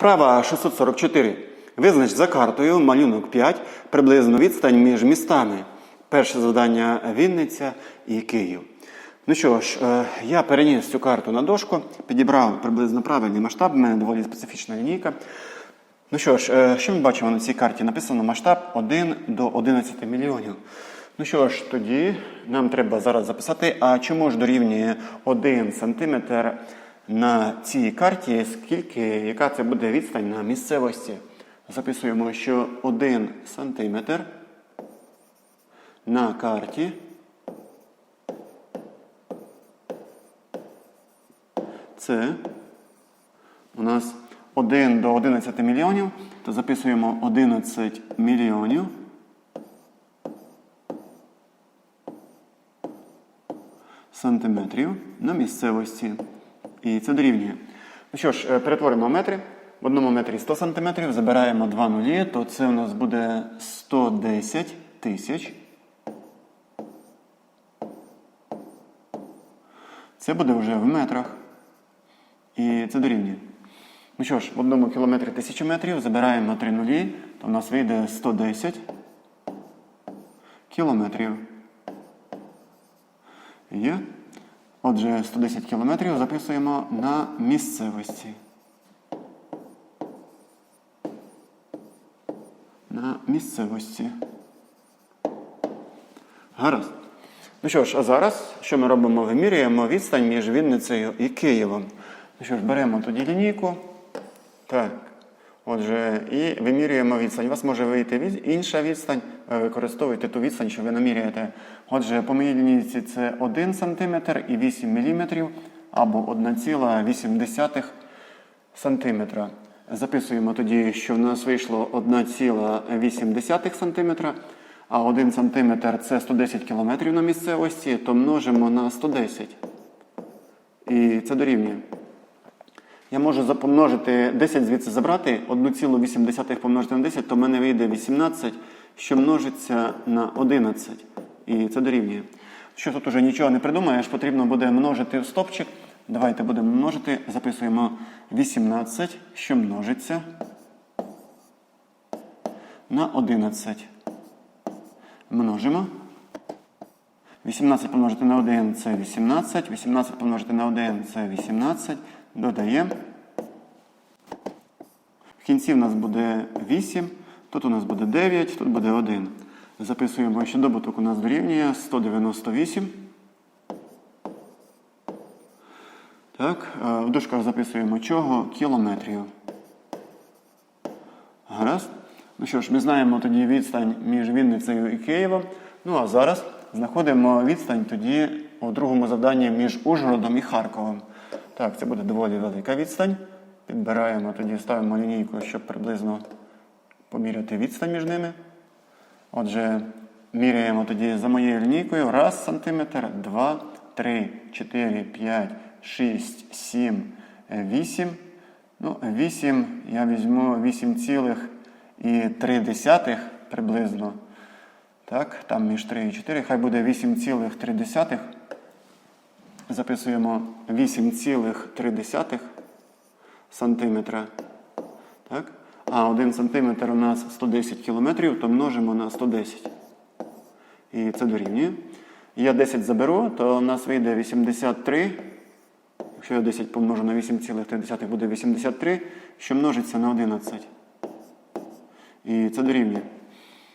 Вправа 644. Визнач за картою малюнок 5 приблизно відстань між містами. Перше завдання Вінниця і Київ. Ну що ж, е, я переніс цю карту на дошку, підібрав приблизно правильний масштаб, в мене доволі специфічна лінійка. Ну що ж, е, що ми бачимо на цій карті? Написано масштаб 1 до 11 мільйонів. Ну що ж, тоді нам треба зараз записати, а чому ж дорівнює 1 сантиметр на цій карті, скільки, яка це буде відстань на місцевості? Записуємо, що 1 сантиметр на карті це у нас 1 до 11 мільйонів, то записуємо 11 мільйонів. Сантиметрів на місцевості. І це дорівнює. Ну що ж, е, перетворимо метри. В одному метрі 100 сантиметрів, забираємо 2 нулі, то це у нас буде 110 тисяч. Це буде вже в метрах. І це дорівнює. Ну що ж, в одному кілометрі 1000 метрів забираємо 3 нулі, то в нас вийде 110 кілометрів. Є. Отже, 110 кілометрів записуємо на місцевості. На місцевості. Гаразд. Ну що ж, а зараз що ми робимо? Вимірюємо відстань між Вінницею і Києвом. Ну що ж, беремо тоді лінійку. Так. Отже, і вимірюємо відстань. У вас може вийти інша відстань, е, використовуйте ту відстань, що ви наміряєте. Отже, по моїй лінійці це 1 см і 8 мм або 1,8 см. Записуємо тоді, що в нас вийшло 1,8 см, а 1 см це 110 км на місцевості, то множимо на 110. І це дорівнює. Я можу запомножити 10 звідси забрати, 1,8 помножити на 10, то в мене вийде 18, що множиться на 11. І це дорівнює. Що тут уже нічого не придумаєш, потрібно буде множити стопчик. Давайте будемо множити. Записуємо 18, що множиться на 11. Множимо. 18 помножити на 1 це 18, 18 помножити на 1 це 18. Додаємо. В кінці в нас буде 8, тут у нас буде 9, тут буде 1. Записуємо, що добуток у нас дорівнює 198. Так, е, в дужках записуємо чого? Кілометрів. Гаразд. Ну що ж, ми знаємо тоді відстань між Вінницею і Києвом. Ну а зараз знаходимо відстань тоді у другому завданні між Ужгородом і Харковом. Так, це буде доволі велика відстань. Підбираємо тоді, ставимо лінійку, щоб приблизно поміряти відстань між ними. Отже, міряємо тоді за моєю лінійкою. Раз сантиметр, два, три, чотири, п'ять, шість, сім, вісім. Ну, 8 я візьму 8,3 приблизно. Так, там між 3 і 4. Хай буде 8,3. Записуємо 8,3 сантиметра. Так? А 1 сантиметр у нас 110 кілометрів, то множимо на 110. І це дорівнює. Я 10 заберу, то у нас вийде 83. Якщо я 10 помножу на 8,3 буде 83, що множиться на 11. І це дорівнює.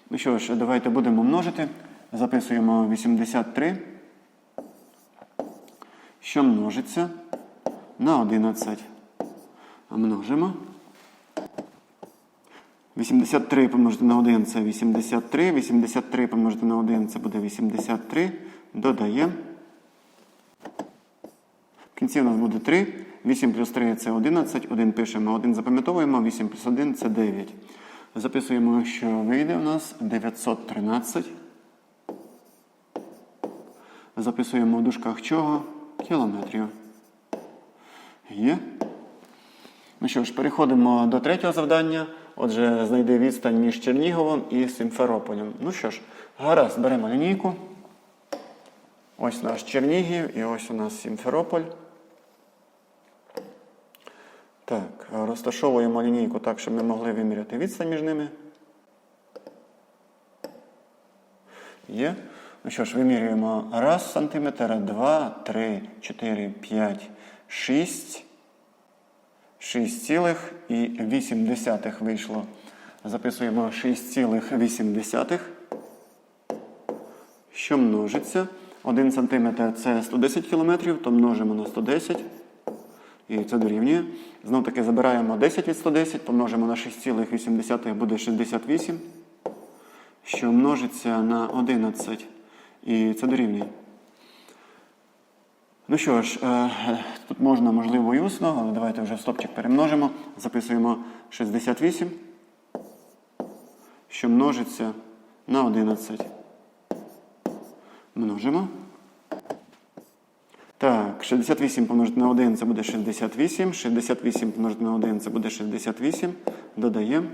Ну що ж, давайте будемо множити. Записуємо 83, що множиться на 11. А множимо. 83 помножити на 1 це 83. 83 помножити на 1 це буде 83. Додаємо. В кінці у нас буде 3. 8 плюс 3 це 11. 1 пишемо, 1 запам'ятовуємо. 8 плюс 1 це 9. Записуємо, що вийде у нас 913. Записуємо в дужках чого? Кілометрів. Є. Ну що ж, переходимо до третього завдання. Отже, знайди відстань між Черніговом і Сімферополем. Ну що ж, гаразд, беремо лінійку. Ось наш Чернігів і ось у нас Сімферополь. Так. розташовуємо лінійку так, щоб ми могли виміряти відстань між ними. Є. Ну що ж, вимірюємо раз сантиметр, два, три, чотири, п'ять, шість. 6,8 вийшло. Записуємо 6,8, що множиться. 1 см це 110 км, то множимо на 110. І це дорівнює. Знов таки забираємо 10 від 110, помножимо на 6,8 буде 68, що множиться на 11. І це дорівнює. Ну що ж, е, тут можна, можливо, і усно, але давайте вже стопчик перемножимо. Записуємо 68, що множиться на 11. Множимо. Так, 68 помножити на 1 це буде 68. 68 помножити на 1 це буде 68. Додаємо.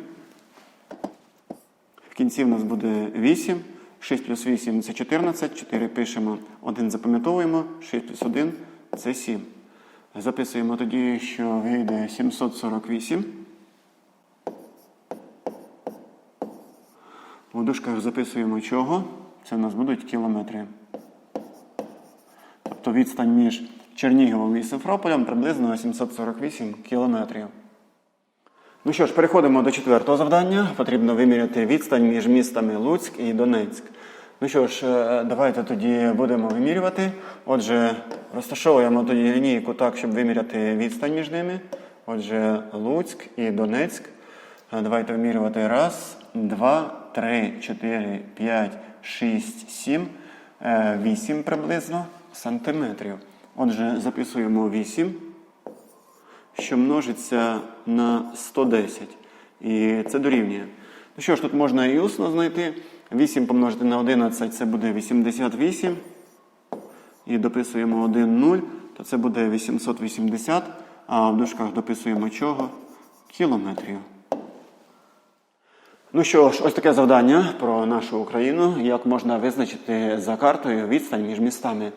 В кінці в нас буде 8. 6 плюс 8 це 14. 4 пишемо, 1 запам'ятовуємо. 6 плюс 1 це 7. Записуємо тоді, що вийде 748. У дужках записуємо чого? Це в нас будуть кілометри. Тобто відстань між Черніговом і Симферополем приблизно 748 кілометрів. Ну що ж, переходимо до четвертого завдання. Потрібно виміряти відстань між містами Луцьк і Донецьк. Ну що ж, е, давайте тоді будемо вимірювати. Отже, розташовуємо тоді лінійку так, щоб виміряти відстань між ними. Отже, Луцьк і Донецьк. Е, Давайте вимірювати. Раз, два, три, чотири, п'ять, шість, сім, е, вісім приблизно сантиметрів. Отже, записуємо 8 що множиться на 110. І це дорівнює. Ну що ж, тут можна і усно знайти. 8 помножити на 11 це буде 88. І дописуємо 1 0, то це буде 880. А в дужках дописуємо чого? Кілометрів. Ну що ж, ось таке завдання про нашу Україну. Як можна визначити за картою відстань між містами.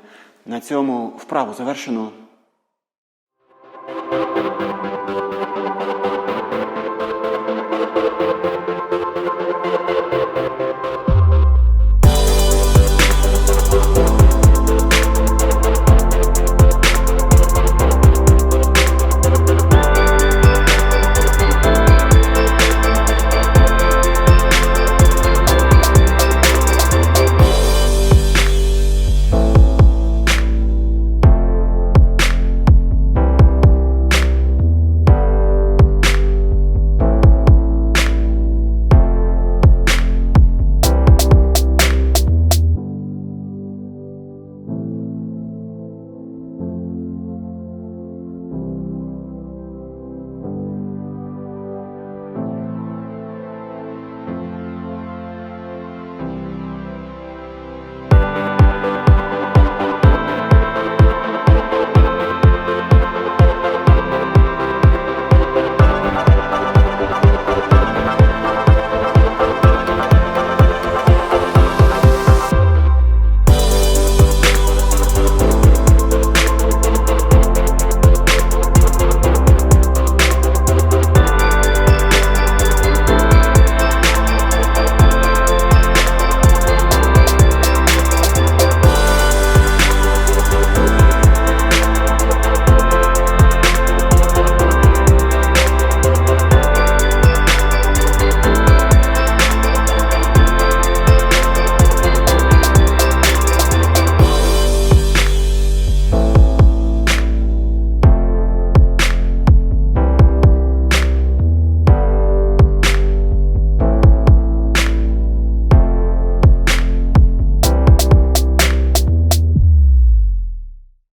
На цьому вправу завершено. thank you